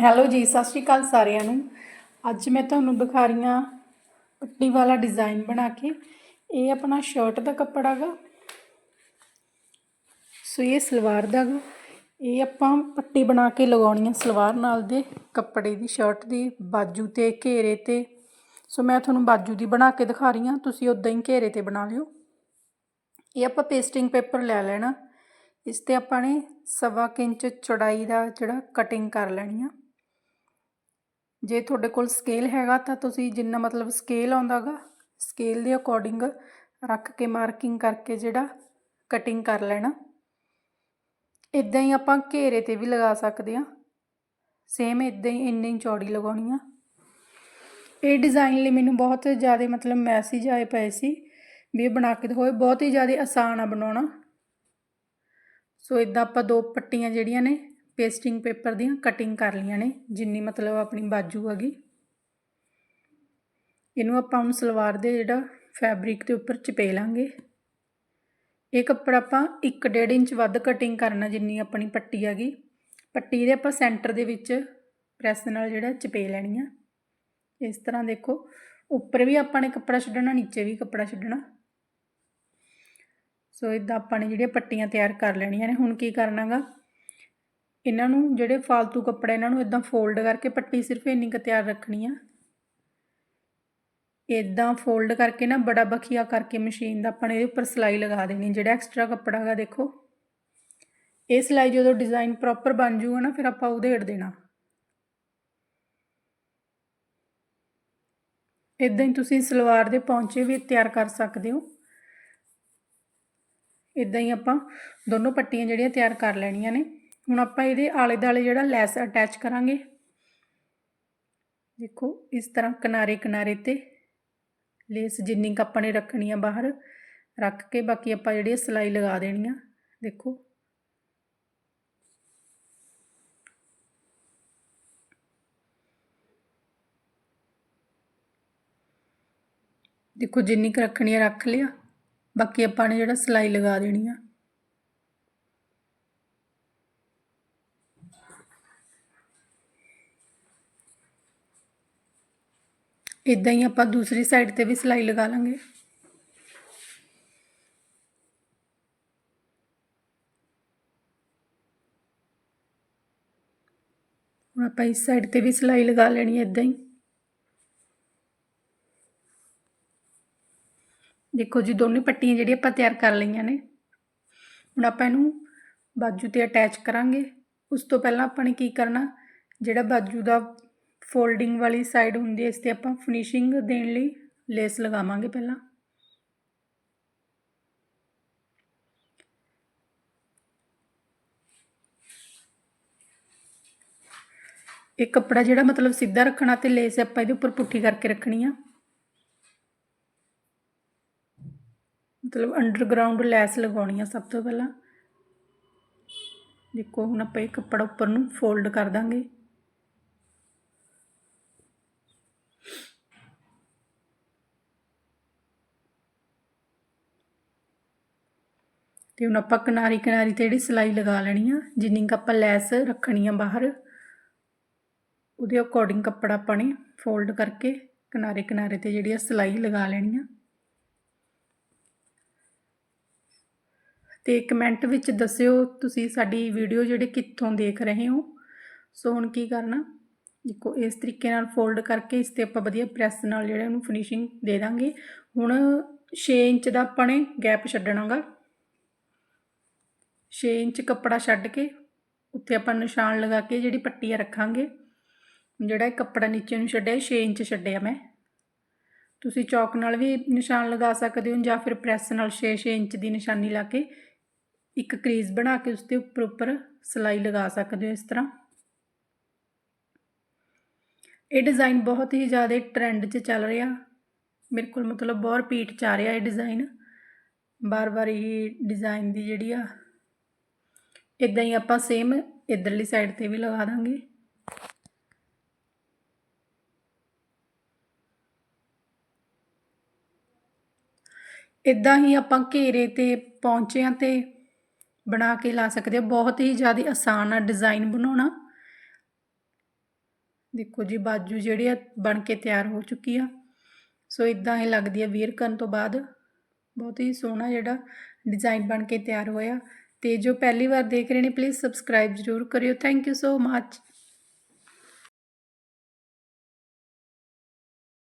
Hello ਜੀ, ਸਤਿ ਸ਼੍ਰੀ ਅਕਾਲ ਸਾਰਿਆਂ ਨੂੰ। ਅੱਜ ਮੈਂ ਤੁਹਾਨੂੰ ਦਿਖਾ ਰਹੀ ਹਾਂ ਪੱਟੀ ਵਾਲਾ ਡਿਜ਼ਾਈਨ ਬਣਾ ਕੇ। ਇਹ ਆਪਣਾ ਸ਼ਰਟ ਦਾ ਕੱਪੜਾ ਗਾ। ਸੋ ਇਹ ਸਲਵਾਰ ਦਾ ਗਾ। ਇਹ ਆਪਾਂ ਪੱਟੀ ਬਣਾ ਕੇ ਲਗਾਉਣੀ ਆ ਸਲਵਾਰ ਨਾਲ ਦੇ ਕੱਪੜੇ ਦੀ ਸ਼ਰਟ ਦੀ, ਬਾਜੂ ਤੇ, ਘੇਰੇ ਤੇ। ਸੋ ਮੈਂ ਤੁਹਾਨੂੰ ਬਾਜੂ ਦੀ ਬਣਾ ਕੇ ਦਿਖਾ ਰਹੀ ਹਾਂ। ਤੁਸੀਂ ਉਦਾਂ ਹੀ ਘੇਰੇ ਤੇ ਬਣਾ ਲਿਓ। ਇਹ ਆਪਾਂ ਪੇਸਟਿੰਗ ਪੇਪਰ ਲੈ ਲੈਣਾ। ਇਸ ਤੇ ਆਪਾਂ ਨੇ ਸਵਾ ਕੁ ਇੰਚ ਚੌੜਾਈ ਦਾ ਜਿਹੜਾ ਕਟਿੰਗ ਕਰ ਲੈਣੀ ਆ। ਜੇ ਤੁਹਾਡੇ ਕੋਲ ਸਕੇਲ ਹੈਗਾ ਤਾਂ ਤੁਸੀਂ ਜਿੰਨਾ ਮਤਲਬ ਸਕੇਲ ਆਉਂਦਾਗਾ ਸਕੇਲ ਦੇ ਅਕੋਰਡਿੰਗ ਰੱਖ ਕੇ ਮਾਰਕਿੰਗ ਕਰਕੇ ਜਿਹੜਾ ਕਟਿੰਗ ਕਰ ਲੈਣਾ। ਇਦਾਂ ਹੀ ਆਪਾਂ ਘੇਰੇ ਤੇ ਵੀ ਲਗਾ ਸਕਦੇ ਆ ਸੇਮ ਇਦਾਂ ਹੀ ਇੰਨੀ ਹੀ ਚੌੜੀ ਲਗਾਉਣੀ ਆ। ਇਹ ਡਿਜ਼ਾਈਨ ਲਈ ਮੈਨੂੰ ਬਹੁਤ ਜ਼ਿਆਦਾ ਮਤਲਬ ਮੈਸੇਜ ਆਏ ਪਏ ਸੀ ਵੀ ਇਹ ਬਣਾ ਕੇ ਦਿਖਾਓ ਬਹੁਤ ਹੀ ਜ਼ਿਆਦਾ ਆਸਾਨ ਆ ਬਣਾਉਣਾ। ਸੋ ਇਦਾਂ ਆਪਾਂ ਦੋ ਪੱਟੀਆਂ ਜਿਹੜੀਆਂ ਨੇ ਪੇਸਟਿੰਗ ਪੇਪਰ ਦੀਆਂ ਕਟਿੰਗ ਕਰ ਲਈਆਂ ਨੇ, ਜਿੰਨੀ ਮਤਲਬ ਆਪਣੀ ਬਾਜੂ ਹੈਗੀ। ਇਹਨੂੰ ਆਪਾਂ ਹੁਣ ਸਲਵਾਰ ਦੇ ਜਿਹੜਾ ਫੈਬਰਿਕ ਦੇ ਉੱਪਰ ਚਪੇ ਲਾਂਗੇ। ਇਹ ਕੱਪੜਾ ਆਪਾਂ 1.5 ਇੰਚ ਵੱਧ ਕਟਿੰਗ ਕਰਨਾ ਜਿੰਨੀ ਆਪਣੀ ਪੱਟੀ ਹੈਗੀ। ਪੱਟੀ ਦੇ ਆਪਾਂ ਸੈਂਟਰ ਦੇ ਵਿੱਚ ਪ੍ਰੈਸ ਨਾਲ ਜਿਹੜਾ ਚਪੇ ਲੈਣੀ ਆ। ਇਸ ਤਰ੍ਹਾਂ ਦੇਖੋ, ਉੱਪਰ ਵੀ ਆਪਾਂ ਨੇ ਕੱਪੜਾ ਛੱਡਣਾ, ਨੀਚੇ ਵੀ ਕੱਪੜਾ ਛੱਡਣਾ। ਸੋ ਇਦਾਂ ਆਪਾਂ ਨੇ ਜਿਹੜੀਆਂ ਪੱਟੀਆਂ ਤਿਆਰ ਕਰ ਲੈਣੀਆਂ ਨੇ। ਹੁਣ ਕੀ ਕਰਨਾਗਾ? ਇਹਨਾਂ ਨੂੰ, ਜਿਹੜੇ ਫालतू ਕੱਪੜੇ ਇਹਨਾਂ ਨੂੰ ਇਦਾਂ ਫੋਲਡ ਕਰਕੇ ਪੱਟੀ ਸਿਰਫ ਇੰਨੀ ਕੁ ਤਿਆਰ ਰੱਖਣੀ ਆ। ਇਦਾਂ ਫੋਲਡ ਕਰਕੇ ਨਾ ਬੜਾ ਬਖੀਆ ਕਰਕੇ ਮਸ਼ੀਨ ਦਾ ਆਪਾਂ ਨੇ ਇਹਦੇ ਉੱਪਰ ਸਿਲਾਈ ਲਗਾ ਦੇਣੀ, ਜਿਹੜਾ ਐਕਸਟਰਾ ਕੱਪੜਾ ਹੈਗਾ ਦੇਖੋ। ਇਹ ਸਿਲਾਈ ਜਦੋਂ ਡਿਜ਼ਾਈਨ ਪ੍ਰੋਪਰ ਬਣ ਜੂਗਾ ਨਾ, ਫਿਰ ਆਪਾਂ ਉਧੇੜ ਦੇਣਾ। ਇਦਾਂ ਹੀ ਤੁਸੀਂ ਸਲਵਾਰ ਦੇ ਪੌਂਚੇ ਵੀ ਤਿਆਰ ਕਰ ਸਕਦੇ ਹੋ। ਇਦਾਂ ਹੀ ਆਪਾਂ ਦੋਨੋਂ ਪੱਟੀਆਂ ਜਿਹੜੀਆਂ ਤਿਆਰ ਕਰ ਲੈਣੀਆਂ ਨੇ। ਹੁਣ ਆਪਾਂ ਇਹਦੇ ਆਲੇ ਦਾਲੇ ਜਿਹੜਾ ਲੈਸ ਅਟੈਚ ਕਰਾਂਗੇ। ਦੇਖੋ, ਇਸ ਤਰ੍ਹਾਂ ਕਿਨਾਰੇ ਕਿਨਾਰੇ ਤੇ ਲੇਸ ਜਿੰਨੀ ਕੁ ਆਪਾਂ ਨੇ ਰੱਖਣੀ ਆ ਬਾਹਰ, ਰੱਖ ਕੇ ਬਾਕੀ ਆਪਾਂ ਜਿਹੜੀ ਸਿਲਾਈ ਲਗਾ ਦੇਣੀ ਆ। ਦੇਖੋ। ਦੇਖੋ, ਜਿੰਨੀ ਕੁ ਰੱਖਣੀ ਆ, ਰੱਖ ਲਿਆ। ਬਾਕੀ ਆਪਾਂ ਨੇ ਜਿਹੜਾ ਸਿਲਾਈ ਲਗਾ ਦੇਣੀ ਆ। ਇਦਾਂ ਹੀ ਆਪਾਂ ਦੂਸਰੀ ਸਾਈਡ ਤੇ ਵੀ ਸਿਲਾਈ ਲਗਾ ਲਾਂਗੇ। ਹੁਣ ਆਪਾਂ ਇਸ ਸਾਈਡ ਤੇ ਵੀ ਸਿਲਾਈ ਲਗਾ ਲੈਣੀ ਹੈ ਇਦਾਂ ਹੀ। ਦੇਖੋ ਜੀ, ਦੋਨੇ ਪੱਟੀਆਂ ਜਿਹੜੀਆਂ ਆਪਾਂ ਤਿਆਰ ਕਰ ਲਈਆਂ ਨੇ। ਹੁਣ ਆਪਾਂ ਇਹਨੂੰ ਬਾਜੂ ਤੇ ਅਟੈਚ ਕਰਾਂਗੇ। ਉਸ ਤੋਂ ਪਹਿਲਾਂ ਆਪਾਂ ਨੇ ਕੀ ਕਰਨਾ, ਜਿਹੜਾ ਬਾਜੂ ਦਾ ਫੋਲਡਿੰਗ ਵਾਲੀ ਸਾਈਡ ਹੁੰਦੀ ਹੈ, ਇਸ ਤੇ ਆਪਾਂ ਫਿਨਿਸ਼ਿੰਗ ਦੇਣ ਲਈ ਲੇਸ ਲਗਾਵਾਂਗੇ ਪਹਿਲਾਂ। ਇਹ ਕੱਪੜਾ ਜਿਹੜਾ ਮਤਲਬ ਸਿੱਧਾ ਰੱਖਣਾ ਤੇ ਲੇਸ ਆਪਾਂ ਇਹਦੇ ਉੱਪਰ ਪੁੱਠੀ ਕਰਕੇ ਰੱਖਣੀ ਆ। ਮਤਲਬ ਅੰਡਰਗਰਾਉਂਡ ਲੈਸ ਲਗਾਉਣੀ ਆ ਸਭ ਤੋਂ ਪਹਿਲਾਂ। ਦੇਖੋ, ਹੁਣ ਆਪਾਂ ਇਹ ਕੱਪੜਾ ਉੱਪਰ ਨੂੰ ਫੋਲਡ ਕਰ ਦਾਂਗੇ। ਤੇ ਹੁਣ ਆਪਾਂ ਕਿਨਾਰੀ ਕਿਨਾਰੀ ਤੇ ਜਿਹੜੀ ਸਿਲਾਈ ਲਗਾ ਲੈਣੀ ਆ, ਜਿੰਨੀ ਕ ਆਪਾਂ ਲੈਸ ਰੱਖਣੀ ਆ ਬਾਹਰ, ਉਹਦੇ ਅਕੋਰਡਿੰਗ ਕੱਪੜਾ ਆਪਾਂ ਨੇ ਫੋਲਡ ਕਰਕੇ ਕਿਨਾਰੇ ਕਿਨਾਰੇ ਤੇ ਜਿਹੜੀ ਆ ਸਿਲਾਈ ਲਗਾ ਲੈਣੀ ਆ। ਤੇ ਕਮੈਂਟ ਵਿੱਚ ਦੱਸਿਓ ਤੁਸੀਂ ਸਾਡੀ ਵੀਡੀਓ ਜਿਹੜੇ ਕਿੱਥੋਂ ਦੇਖ ਰਹੇ ਹੋ। ਸੋ ਹੁਣ ਕੀ ਕਰਨਾ, ਦੇਖੋ ਇਸ ਤਰੀਕੇ ਨਾਲ ਫੋਲਡ ਕਰਕੇ ਇਸ ਤੇ ਆਪਾਂ ਵਧੀਆ ਪ੍ਰੈਸ ਨਾਲ ਜਿਹੜਾ ਉਹਨੂੰ ਫਿਨਿਸ਼ਿੰਗ ਦੇ ਦਾਂਗੇ। ਹੁਣ 6 ਇੰਚ ਦਾ ਆਪਾਂ ਨੇ ਗੈਪ ਛੱਡਣਾਗਾ। 6 ਇੰਚ ਕੱਪੜਾ ਛੱਡ ਕੇ ਉੱਥੇ ਆਪਾਂ ਨਿਸ਼ਾਨ ਲਗਾ ਕੇ ਜਿਹੜੀ ਪੱਟੀ ਆ ਰੱਖਾਂਗੇ। ਜਿਹੜਾ ਇਹ ਕੱਪੜਾ ਨੀਚੇ ਨੂੰ ਛੱਡਿਆ 6 ਇੰਚ ਛੱਡਿਆ ਮੈਂ। ਤੁਸੀਂ ਚੌਕ ਨਾਲ ਵੀ ਨਿਸ਼ਾਨ ਲਗਾ ਸਕਦੇ ਹੋ ਜਾਂ ਫਿਰ ਪ੍ਰੈਸ ਨਾਲ 6-6 ਇੰਚ ਦੀ ਨਿਸ਼ਾਨੀ ਲਾ ਕੇ ਇੱਕ ਕਰੀਜ਼ ਬਣਾ ਕੇ ਉਸ 'ਤੇ ਉੱਪਰ ਉੱਪਰ ਸਿਲਾਈ ਲਗਾ ਸਕਦੇ ਹੋ ਇਸ ਤਰ੍ਹਾਂ। ਇਹ ਡਿਜ਼ਾਈਨ ਬਹੁਤ ਹੀ ਜ਼ਿਆਦਾ ਟ੍ਰੈਂਡ 'ਚ ਚੱਲ ਰਿਹਾ। ਮੇਰੇ ਕੋਲ ਮਤਲਬ ਬਹੁਤ ਰਿਪੀਟ 'ਚ ਆ ਰਿਹਾ ਇਹ ਡਿਜ਼ਾਈਨ। ਬਾਰ-ਬਾਰ ਇਹ ਡਿਜ਼ਾਈਨ ਦੀ ਜਿਹੜੀ ਆ ਇਦਾਂ ਹੀ ਆਪਾਂ ਸੇਮ ਇਧਰਲੀ ਸਾਈਡ ਤੇ ਵੀ ਲਗਾ ਦਾਂਗੇ। ਇਦਾਂ ਹੀ ਆਪਾਂ ਘੇਰੇ ਤੇ ਪੌਂਚਿਆਂ ਤੇ ਬਣਾ ਕੇ ਲਾ ਸਕਦੇ ਹਾਂ। ਬਹੁਤ ਹੀ ਜ਼ਿਆਦਾ ਆਸਾਨ ਆ ਡਿਜ਼ਾਈਨ ਬਣਾਉਣਾ। ਦੇਖੋ ਜੀ, ਬਾਜੂ ਜਿਹੜੀ ਆ ਬਣ ਕੇ ਤਿਆਰ ਹੋ ਚੁੱਕੀ ਆ। ਸੋ ਇਦਾਂ ਹੀ ਲੱਗਦੀ ਆ ਵੀਅਰ ਕਰਨ ਤੋਂ ਬਾਅਦ। ਬਹੁਤ ਹੀ ਸੋਹਣਾ ਜਿਹੜਾ ਡਿਜ਼ਾਈਨ ਬਣ ਕੇ ਤਿਆਰ ਹੋਇਆ। ਤੇ ਜੋ ਪਹਿਲੀ ਵਾਰ ਦੇਖ ਰਹੇ ਨੇ ਪਲੀਜ਼ ਸਬਸਕ੍ਰਾਈਬ ਜ਼ਰੂਰ ਕਰਿਓ। Thank you so much